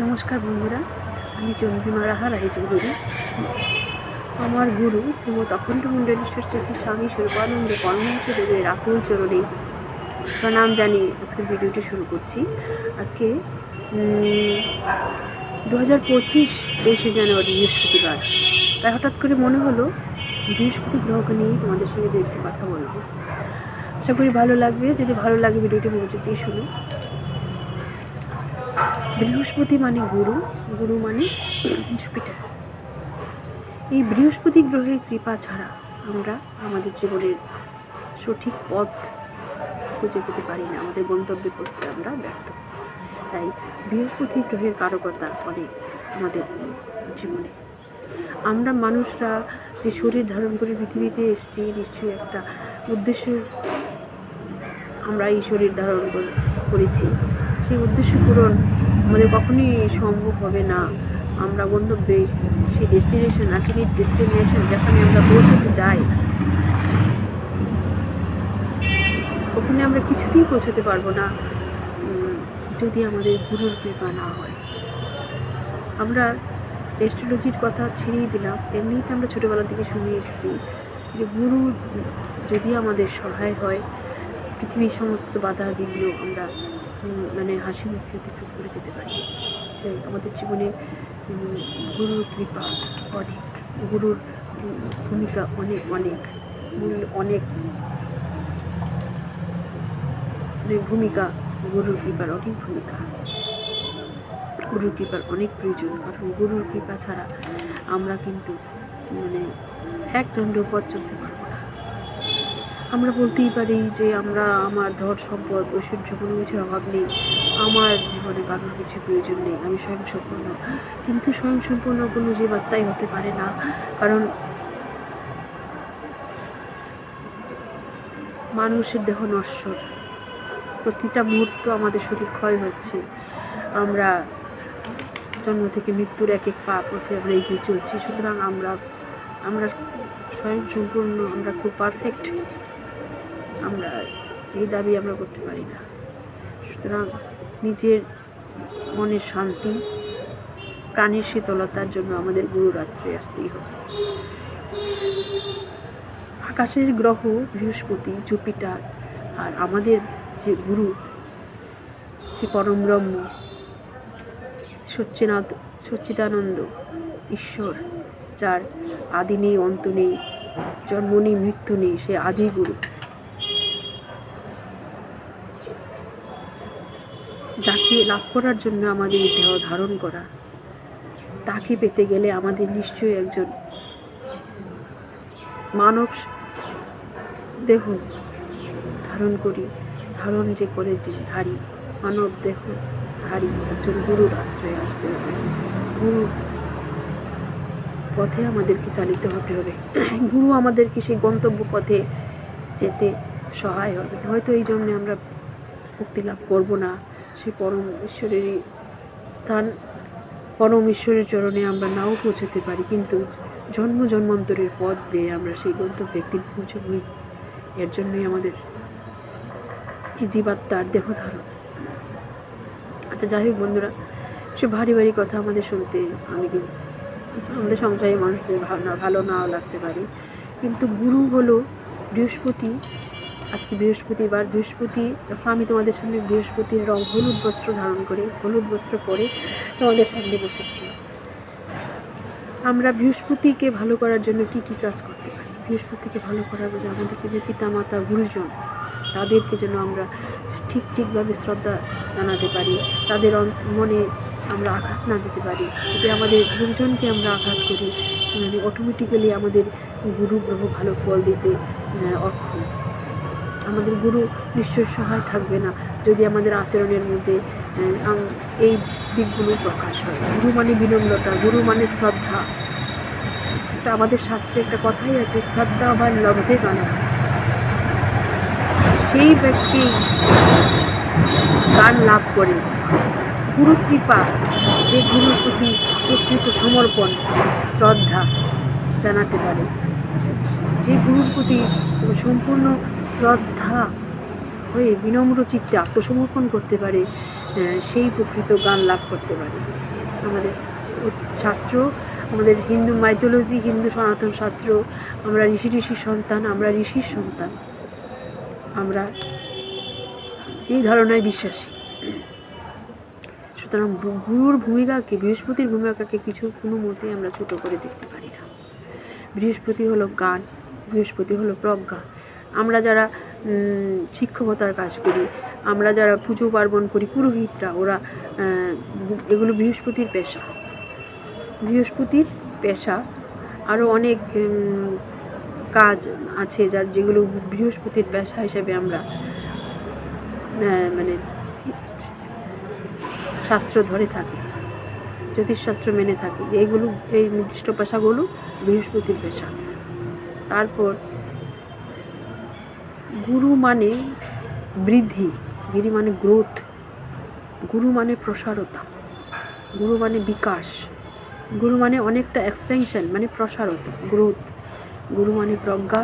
নমস্কার বন্ধুরা, আমি চন্দ্রিমা রাহা রায় চৌধুরী। আমার গুরু শ্রীমৎ অখণ্ড মণ্ডলেশ্বর শ্রী স্বামী স্বরূপানন্দ পরমহংস দেবের আকুল চরণে প্রণাম জানিয়ে আজকের ভিডিওটি শুরু করছি। আজকে দু হাজার পঁচিশ তেইশে জানুয়ারি বৃহস্পতিবার। তাই হঠাৎ করে মনে হলো, বৃহস্পতি গ্রহকে নিয়েই তোমাদের সঙ্গে দু একটি কথা বলব। আশা করি ভালো লাগবে। যদি ভালো লাগে ভিডিওটি মনোযোগ দিয়ে শুনো বৃহস্পতি মানে গুরু গুরু মানে জুপিটার। এই বৃহস্পতি গ্রহের কৃপা ছাড়া আমরা আমাদের জীবনের সঠিক পথ খুঁজে পেতে পারি না, আমাদের গন্তব্যে পৌঁছতে আমরা ব্যর্থ। তাই বৃহস্পতি গ্রহের কারকতা অনেক আমাদের জীবনে। আমরা মানুষরা যে শরীর ধারণ করে পৃথিবীতে এসেছি, নিশ্চয়ই একটা উদ্দেশ্যের আমরা এই শরীর ধারণ করে- করেছি। সেই উদ্দেশ্য পূরণ আমাদের কখনোই সম্ভব হবে না। আমরা গন্তব্যে সেই ডেস্টিনেশন আলটিমেট ডেস্টিনেশন যেখানে আমরা পৌঁছাতে চাই। ওখানে আমরা কিছুতেই পৌঁছাতে পারব না যদি আমাদের গুরুর কৃপা না হয়। আমরা অ্যাস্ট্রোলজির কথা ছেড়েই দিলাম। এমনিতে আমরা ছোটোবেলা থেকে শুনে এসেছি যে গুরু যদি আমাদের সহায় হয়, পৃথিবীর সমস্ত বাধা বিঘ্ন আমরা মানে হাসি মুখে অতিক্রম করে যেতে পারি। তাই আমাদের জীবনে গুরুর কৃপা অনেক। গুরুর ভূমিকা অনেক অনেক। মূল্য অনেক। ভূমিকা, গুরুর কৃপার অনেক ভূমিকা। গুরুর কৃপার অনেক প্রয়োজন। কারণ গুরুর কৃপা ছাড়া আমরা কিন্তু মানে এক দণ্ড পথ চলতে পারব না। আমরা বলতেই পারি যে আমরা, আমার ধর সম্পদ, ঐশ্বর্য কোনো কিছুর অভাব নেই। আমার জীবনে কারোর কিছু প্রয়োজন নেই, আমি স্বয়ংসম্পূর্ণ। কিন্তু স্বয়ংসম্পূর্ণ কোনো জীবাত্মাই হতে পারে না, কারণ মানুষের দেহ নশ্বর। প্রতিটা মুহূর্ত আমাদের শরীর ক্ষয় হচ্ছে। আমরা জন্ম থেকে মৃত্যুর এক এক পা পথে আমরা এগিয়ে চলছি, সুতরাং আমরা আমরা স্বয়ং সম্পূর্ণ আমরা খুব পারফেক্ট আমরা, এই দাবি আমরা করতে পারি না। সুতরাং নিজের মনের শান্তি, প্রাণের শীতলতার জন্য আমাদের গুরুর আশ্রয়ে আসতেই হবে। আকাশের গ্রহ, বৃহস্পতি, জুপিটার আর আমাদের যে গুরু সে পরম ব্রহ্ম, সচ্চিনাথ, সচ্চিদানন্দ ঈশ্বর, যার আদি নেই, অন্ত নেই, জন্ম নেই, মৃত্যু নেই, সে আদি গুরু। যাকে লাভ করার জন্য আমাদের দেহ ধারণ করা, তাকে পেতে গেলে আমাদের নিশ্চয়ই একজন মানব দেহ ধারণ করি, ধারণ যে করেছে ধারী, মানব দেহ ধারী একজন গুরুর আশ্রয়ে আসতে হবে। গুরু পথে আমাদেরকে চালিত হতে হবে। গুরু আমাদেরকে সেই গন্তব্য পথে যেতে সহায় হবে। হয়তো এই জন্যে আমরা মুক্তি লাভ করব না। সে পরম ঈশ্বরেরই স্থান। পরম ঈশ্বরের চরণে আমরা নাও পৌঁছতে পারি, কিন্তু জন্ম জন্মান্তরের পথ বেয়ে আমরা সেই গন্তব্যে একদিন পৌঁছবই। এর জন্যই আমাদের এই জীবাত্মার দেহ ধারণ। আচ্ছা যাই হোক বন্ধুরা, সে ভারী ভারী কথা আমাদের শুনতে আমি আমাদের সংসারে মানুষদের ভালো না, ভালো নাও লাগতে পারে। কিন্তু গুরু হলো বৃহস্পতি আজকে বৃহস্পতিবার, বৃহস্পতি আমি তোমাদের সামনে বৃহস্পতির রং হলুদ বস্ত্র ধারণ করে। হলুদ বস্ত্র পরে তোমাদের সামনে বসেছি। আমরা বৃহস্পতিকে ভালো করার জন্য কি কি কাজ করতে পারি? বৃহস্পতিকে ভালো করার জন্য আমাদের যদি পিতামাতা, গুরুজন, তাদেরকে যেন আমরা ঠিক ঠিকভাবে শ্রদ্ধা জানাতে পারি, তাদের মনে আমরা আঘাত না দিতে পারি। যদি আমাদের গুরুজনকে আমরা আঘাত করি মানে অটোমেটিক্যালি আমাদের গুরু গ্রহ ভালো ফল দিতে অক্ষম। আমাদের গুরু নিশ্চয় সহায় থাকবে না যদি আমাদের আচরণের মধ্যে এই দিকগুলো প্রকাশ হয়। গুরু মানে বিনম্রতা, গুরু মানে শ্রদ্ধা। একটা আমাদের শাস্ত্রে একটা কথাই আছে, শ্রদ্ধা বা লব্ধে গানা। সেই ব্যক্তি গান লাভ করে। গুরু কৃপা, যে গুরুর প্রতি প্রকৃত সমর্পণ, শ্রদ্ধা জানাতে পারে। যে গুরুর প্রতি সম্পূর্ণ শ্রদ্ধা হয়ে বিনম্র চিত্তে আত্মসমর্পণ করতে পারে সেই প্রকৃত গান লাভ করতে পারে। আমাদের শাস্ত্র, আমাদের হিন্দু মাইথোলজি হিন্দু সনাতন শাস্ত্র, আমরা ঋষি ঋষির সন্তান, আমরা ঋষির সন্তান। আমরা এই ধারণায় বিশ্বাসী। সুতরাং গুরুর ভূমিকাকে, বৃহস্পতির ভূমিকাকে কিছু কোনো মতেই আমরা ছোটো করে দেখতে পারি না। বৃহস্পতি হলো গান, বৃহস্পতি হলো প্রজ্ঞা। আমরা যারা শিক্ষকতার কাজ করি, আমরা যারা পুজো পার্বণ করি, পুরোহিতরা, ওরা এগুলো বৃহস্পতির পেশা। বৃহস্পতির পেশা আরও অনেক কাজ আছে যার, যেগুলো বৃহস্পতির পেশা হিসেবে আমরা মানে শাস্ত্র ধরে থাকে। জ্যোতিষশাস্ত্র মেনে থাকি এইগুলো এই নির্দিষ্ট পেশাগুলো বৃহস্পতির পেশা। তারপর গুরু মানে বৃদ্ধি, গিরি মানে গ্রোথ গুরু মানে প্রসারতা, গুরু মানে বিকাশ, গুরু মানে অনেকটা এক্সপেনশন মানে প্রসারতা গ্রোথ গুরু মানে প্রজ্ঞা,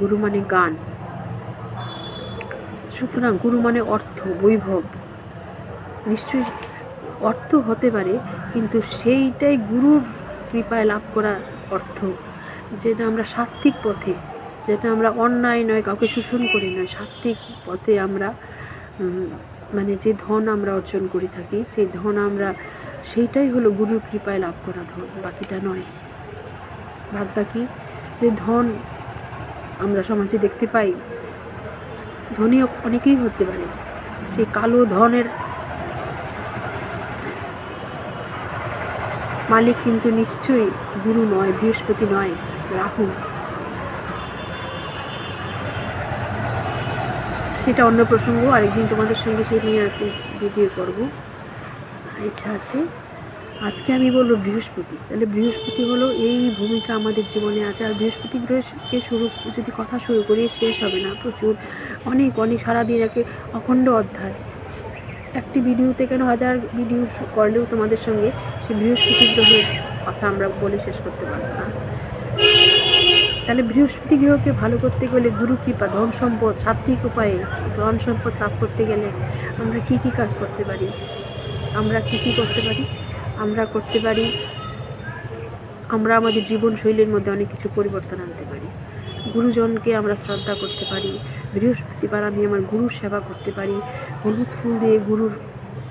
গুরু মানে গান। সুতরাং গুরু মানে অর্থ, বৈভব। নিশ্চয়ই অর্থ হতে পারে, কিন্তু সেইটাই গুরুর কৃপায় লাভ করা অর্থ। যেটা আমরা সাত্ত্বিক পথে, যেটা আমরা অন্যায় নয়, কাউকে শোষণ করি নয়, সাত্ত্বিক পথে আমরা মানে যে ধন আমরা অর্জন করে থাকি, সেই ধন আমরা, সেইটাই হলো গুরুর কৃপায় লাভ করা ধন, বাকিটা নয়। বাদ বাকি যে ধন আমরা সমাজে দেখতে পাই, ধনী অনেকেই হতে পারে, সেই কালো ধনের মালিক কিন্তু নিশ্চয়ই গুরু নয়, বৃহস্পতি নয়, রাহু। সেটা অন্য প্রসঙ্গ, আরেকদিন তোমাদের সঙ্গে সেই নিয়ে আর কি ভিডিও করব। ইচ্ছা আছে। আজকে আমি বলব বৃহস্পতি। তাহলে বৃহস্পতি হলো এই ভূমিকা আমাদের জীবনে আছে। আর বৃহস্পতি গ্রহকে শুরু, যদি কথা শুরু করি, শেষ হবে না প্রচুর। অনেক অনেক, সারাদিন একে অখণ্ড অধ্যায়। একটি ভিডিওতে কেন হাজার ভিডিও করলেও তোমাদের সঙ্গে সে বৃহস্পতি গ্রহের কথা আমরা বলে শেষ করতে পারব না। তাহলে বৃহস্পতি গ্রহকে ভালো করতে গেলে গুরু কৃপা, ধন সম্পদ সাত্বিক উপায়ে ধন সম্পদ লাভ করতে গেলে আমরা কি কি কাজ করতে পারি? আমরা কি কি করতে পারি? আমরা করতে পারি, আমরা আমাদের জীবনশৈলীর মধ্যে অনেক কিছু পরিবর্তন আনতে পারি। গুরুজনকে আমরা শ্রদ্ধা করতে পারি বৃহস্পতিবার আমি আমার গুরুর সেবা করতে পারি, হলুদ ফুল দিয়ে গুরুর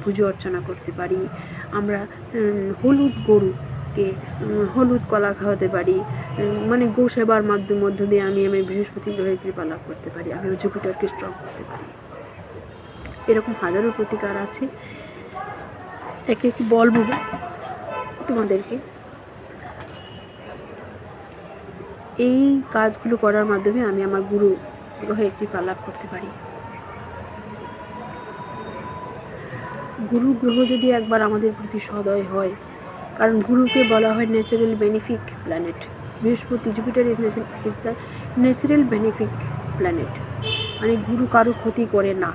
পুজো অর্চনা করতে পারি, আমরা হলুদ গরুকে হলুদ কলা খাওয়াতে পারি মানে গো সেবার মাধ্যম, মধ্য দিয়ে আমি আমি বৃহস্পতি গ্রহের কৃপা লাভ করতে পারি, আমি জুপিটারকে স্ট্রং করতে পারি। এরকম হাজারো প্রতিকার আছে। একে একটু বলব তোমাদেরকে। এই কাজগুলো করার মাধ্যমে আমি আমার গুরু গ্রহের কৃপা লাভ করতে পারি। গুরু গ্রহ যদি একবার আমাদের প্রতি সদয় হয়, কারণ গুরুকে বলা হয় natural benefic planet Brihaspati Jupiter is is the natural benefic planet মানে গুরু কারও ক্ষতি করে না।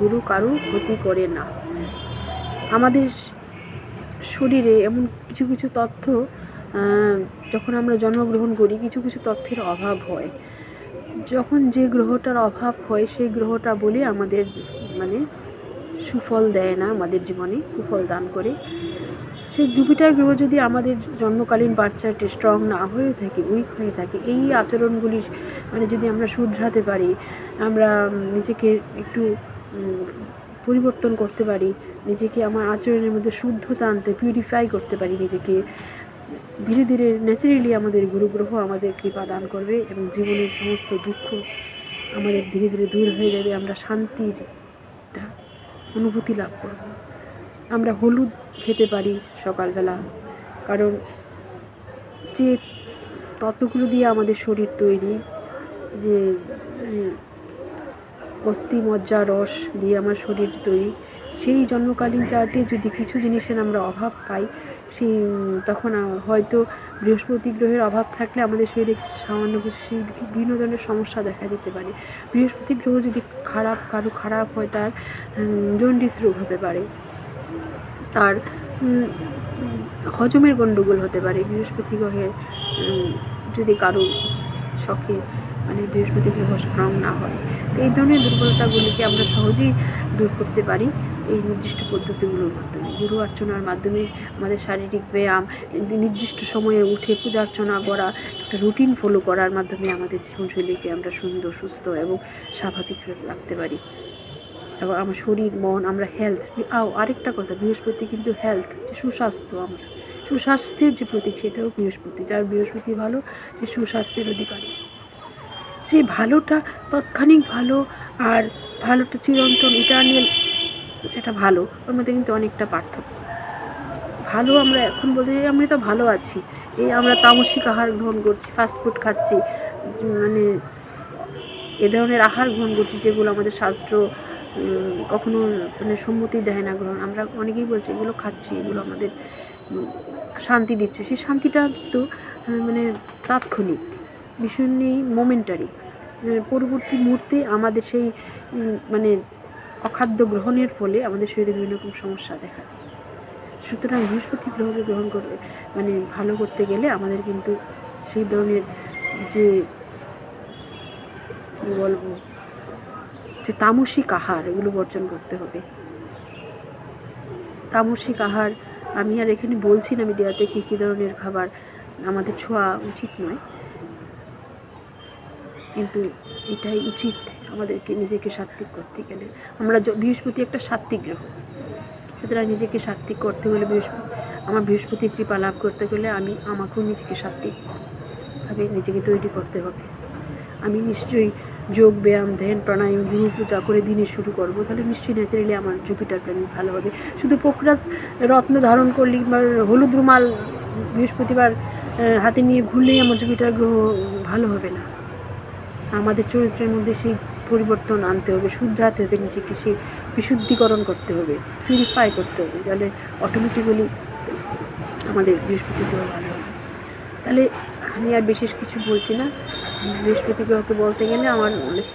গুরু কারও ক্ষতি করে না। আমাদের শরীরে এমন কিছু কিছু তথ্য যখন আমরা জন্মগ্রহণ করি, কিছু কিছু তথ্যের অভাব হয়। যখন যে গ্রহটার অভাব হয়, সেই গ্রহটা বলে আমাদের মানে সুফল দেয় না আমাদের জীবনে, সুফল দান করে। সেই জুপিটার গ্রহ যদি আমাদের জন্মকালীন বাচ্চাটি স্ট্রং না হয়ে থাকে উইক হয়ে থাকে, এই আচরণগুলি মানে যদি আমরা শুধরাতে পারি, আমরা নিজেকে একটু পরিবর্তন করতে পারি, নিজেকে আমার আচরণের মধ্যে শুদ্ধতা আনতে পিউরিফাই করতে পারি নিজেকে ধীরে ধীরে ন্যাচারালি আমাদের গুরুগ্রহ আমাদের কৃপা দান করবে এবং জীবনের সমস্ত দুঃখ আমাদের ধীরে ধীরে দূর হয়ে যাবে। আমরা শান্তির একটা অনুভূতি লাভ করব। আমরা হলুদ খেতে পারি সকালবেলা কারণ যে তত্ত্বগুলো দিয়ে আমাদের শরীর তৈরি যে উম, অস্থি মজ্জা রস দিয়ে আমার শরীর তৈরি সেই জন্মকালীন চার্টে যদি কিছু জিনিসের আমরা অভাব পাই সেই, তখন হয়তো বৃহস্পতি গ্রহের অভাব থাকলে আমাদের শরীরে সামান্য কিছু বিভিন্ন ধরনের সমস্যা দেখা দিতে পারে। বৃহস্পতি গ্রহ যদি খারাপ, কারও খারাপ হয় তার জন্ডিস রোগ হতে পারে। তার হজমের গণ্ডগোল হতে পারে। বৃহস্পতি গ্রহের যদি কারও শখে মানে বৃহস্পতি গ্রহ স্ট্রং না হয়, তো এই ধরনের দুর্বলতাগুলিকে আমরা সহজেই দূর করতে পারি। এই নির্দিষ্ট পদ্ধতিগুলোর মাধ্যমে। গুরু অর্চনার মাধ্যমে আমাদের শারীরিক ব্যায়াম, নির্দিষ্ট সময়ে উঠে পূজা অর্চনা করা, একটা রুটিন ফলো করার মাধ্যমে আমাদের জীবনশৈলীকে আমরা সুন্দর, সুস্থ এবং স্বাভাবিক রাখতে পারি। এবং আমার শরীর, মন, আমরা হেলথ আও আরেকটা কথা, বৃহস্পতি কিন্তু হেলথ যে সুস্বাস্থ্য আমরা। সুস্বাস্থ্যের যে প্রতীক সেটাও বৃহস্পতি, যার বৃহস্পতি ভালো, সে সুস্বাস্থ্যের অধিকারী। সেই ভালোটা তৎক্ষণিক ভালো, আর ভালোটা চিরন্তন ইটার্নিয়াল যেটা ভালো ওর মধ্যে কিন্তু অনেকটা পার্থক্য। ভালো আমরা এখন বলতে চাই আমি তো ভালো আছি। এই আমরা তামসিক আহার গ্রহণ করছি ফাস্ট ফুড খাচ্ছি মানে এ ধরনের আহার গ্রহণ করছি যেগুলো আমাদের শাস্ত্র কখনো মানে সম্মতি দেয় না গ্রহণ। আমরা অনেকেই বলছি এগুলো খাচ্ছি এগুলো আমাদের শান্তি দিচ্ছে। সেই শান্তিটা আহ, মানে তাৎক্ষণিক ভীষণই মোমেন্টারি পরবর্তী মুহূর্তে আমাদের সেই মানে অখাদ্য গ্রহণের ফলে আমাদের শরীরে বিভিন্ন রকম সমস্যা দেখা দেয়। সুতরাং বৃহস্পতি গ্রহকে গ্রহণ করে মানে ভালো করতে গেলে আমাদের কিন্তু সেই ধরনের যে, কী বলব, যে তামসিক আহার এগুলো বর্জন করতে হবে। তামসিক আহার, আমি আর এখানে বলছি না মিডিয়াতে কী কী ধরনের খাবার আমাদের ছোঁয়া উচিত নয়। কিন্তু এটাই উচিত আমাদেরকে নিজেকে সাত্ত্বিক করতে গেলে। আমরা বৃহস্পতি একটা সাত্ত্বিক গ্রহ। সুতরাং নিজেকে সাত্ত্বিক করতে হলে বৃহস্পতি আমার বৃহস্পতির কৃপা লাভ করতে গেলে আমি আমাকেও নিজেকে সাত্ত্বিকভাবে নিজেকে তৈরি করতে হবে। আমি নিশ্চয়ই যোগ, ব্যায়াম, ধ্যান, প্রাণায়াম, গুরু পূজা করে দিনে শুরু করব, তাহলে নিশ্চয়ই ন্যাচারালি আমার জুপিটার প্ল্যানিং ভালো হবে। শুধু পোকরাজ রত্ন ধারণ করলেই বা হলুদ রুমাল বৃহস্পতিবার হাতে নিয়ে ঘুরলেই আমার জুপিটার গ্রহ ভালো হবে না। আমাদের চরিত্রের মধ্যে সেই পরিবর্তন আনতে হবে, শুধরাতে হবে, নিজেকে সেই বিশুদ্ধিকরণ করতে হবে পিউরিফাই করতে হবে, তাহলে অটোমেটিক্যালি আমাদের বৃহস্পতি গ্রহ ভালো হবে। তাহলে আমি আর বিশেষ কিছু বলছি না। বৃহস্পতি গ্রহকে বলতে গেলে আমার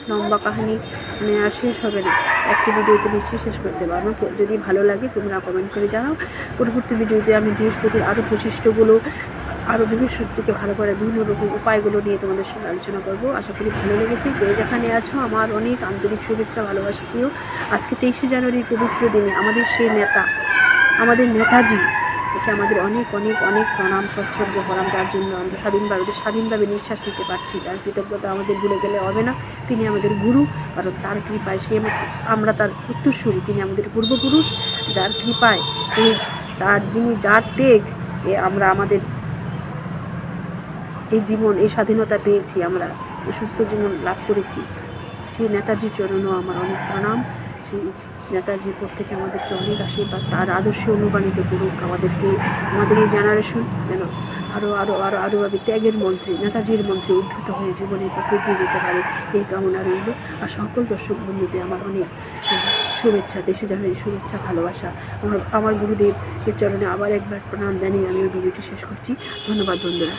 লম্বা কাহিনী মানে আর শেষ হবে না। একটি ভিডিওতে নিশ্চয়ই শেষ করতে পারব। যদি ভালো লাগে তোমরা কমেন্ট করে জানাও। পরবর্তী ভিডিওতে আমি বৃহস্পতির আরও বৈশিষ্ট্যগুলো আরও বৃহস্পতিকে ভালো করার বিভিন্ন রকম উপায়গুলো নিয়ে তোমাদের সঙ্গে আলোচনা করব। আশা করি ভালো লেগেছে। যে যেখানে আছো, আমার অনেক আন্তরিক শুভেচ্ছা, ভালোবাসা প্রিয়। আজকে তেইশে জানুয়ারির পবিত্র দিনে আমাদের সেই নেতা, আমাদের নেতাজি, একে আমাদের অনেক অনেক অনেক প্রণাম সশ্রদ্ধ প্রণাম, যার জন্য আমরা স্বাধীনভাবে স্বাধীনভাবে নিঃশ্বাস নিতে পারছি। যার কৃতজ্ঞতা আমাদের ভুলে গেলে হবে না। তিনি আমাদের গুরু, কারণ তার কৃপায় সে আমরা তার উত্তরসূরি। তিনি আমাদের পূর্বপুরুষ, যার কৃপায় তিনি, তার যিনি যার তেগ এ আমরা আমাদের এই জীবন, এই স্বাধীনতা পেয়েছি আমরা সুস্থ জীবন লাভ করেছি। সেই নেতাজির চরণও আমার অনেক প্রণাম। সেই নেতাজির উপর থেকে আমাদেরকে অনেক আশীর্বাদ, তার আদর্শে অনুপ্রাণিত করুক আমাদেরকে, আমাদের এই জেনারেশন যেন আরও আরও আরও আরোভাবে ত্যাগের মন্ত্রী, নেতাজির মন্ত্রী উদ্ধত হয়ে জীবনের পথে এগিয়ে যেতে পারে, এই কামনা রইল। আর সকল দর্শক বন্ধুদের আমার অনেক শুভেচ্ছা, দেশে জানাই শুভেচ্ছা, ভালোবাসা। আমার আমার গুরুদেবের চরণে আবার একবার প্রণাম জানিয়ে আমি ওই ভিডিওটি শেষ করছি। ধন্যবাদ বন্ধুরা।